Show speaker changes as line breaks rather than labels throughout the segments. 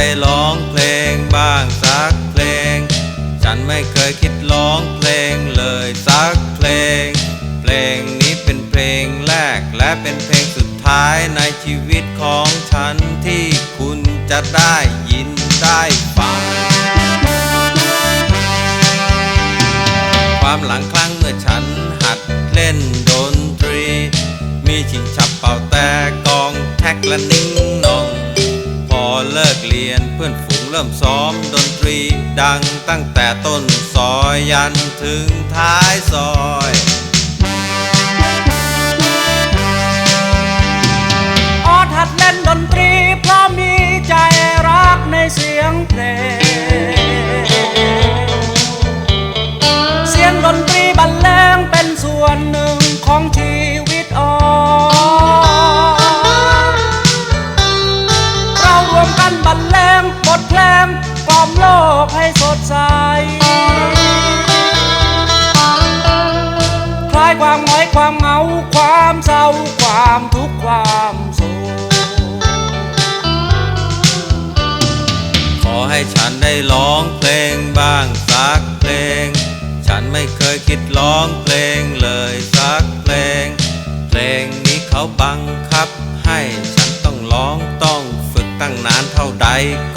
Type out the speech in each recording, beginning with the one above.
ได้ร้องเพลงบ้างสักเพลง ฉันไม่เคยคิดร้องเพลงเลยสักเพลง เพลงนี้เป็นเพลงแรกและเป็นเพลงสุดท้ายในชีวิตของฉันที่คุณจะได้ยินได้ฟัง ความหลังครั้งเมื่อฉันหัดเล่นดนตรี มีชิงฉับเป่าแต่กองแท็กและนิ่ง เลิกเรียนเพื่อนฝูงเริ่มซ้อมดนตรี ดังตั้งแต่ต้นซอยยันถึงท้ายซอย
ออดหัดเล่นดนตรีเพราะมีใจรักในเสียงเพลง เสียงดนตรีบรรเลงเป็นส่วนหนึ่งของชี บรรเลงบทเพลงกล่อมโลกให้สดใส คลายความหงอยความเหงาความเศร้าความทุกข์ความโศก
ขอให้ฉันได้ร้องเพลงบ้างสักเพลง ฉันไม่เคยคิดร้องเพลงเลยสักเพลง เพลงนี้เขาบังคับให้ฉันต้องร้องต้องฝึก ตั้งนานเท่าใด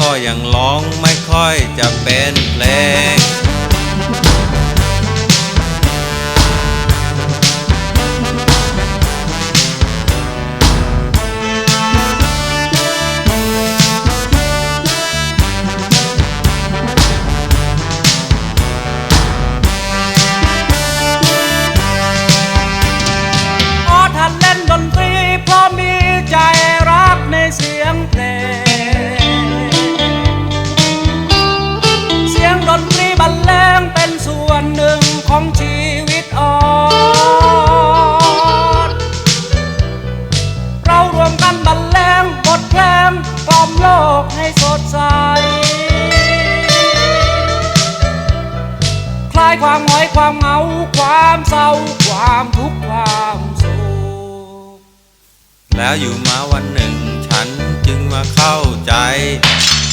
ก็ยังร้องไม่ค่อยจะเป็นเพลง
ชีวิตออดเรารวมกันบรรเลงบทเพลงกล่อมโลกให้สดใส คลายความหงอยความเหงาความเศร้าความทุกข์ความโศก
แล้วอยู่มาวันหนึ่งฉันจึงมาเข้าใจ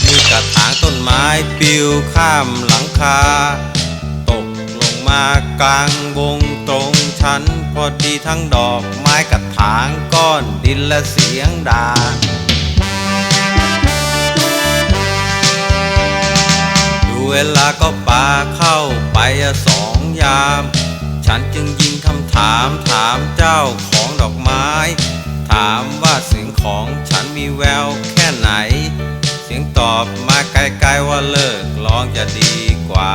มีกระถางต้นไม้ปลิวข้ามหลังคาากลางวงตรงฉันพอดีทั้งดอกไม้กระถางก้อนดินและเสียงด่าดูเวลาก็ปาเข้าไปสองยาม ฉันจึงยิงคำถามถามเจ้าของดอกไม้ ถามว่าเสียงของฉันมีแววแค่ไหน เสียงตอบมาไกลๆว่าเลิกร้องจะดีกว่า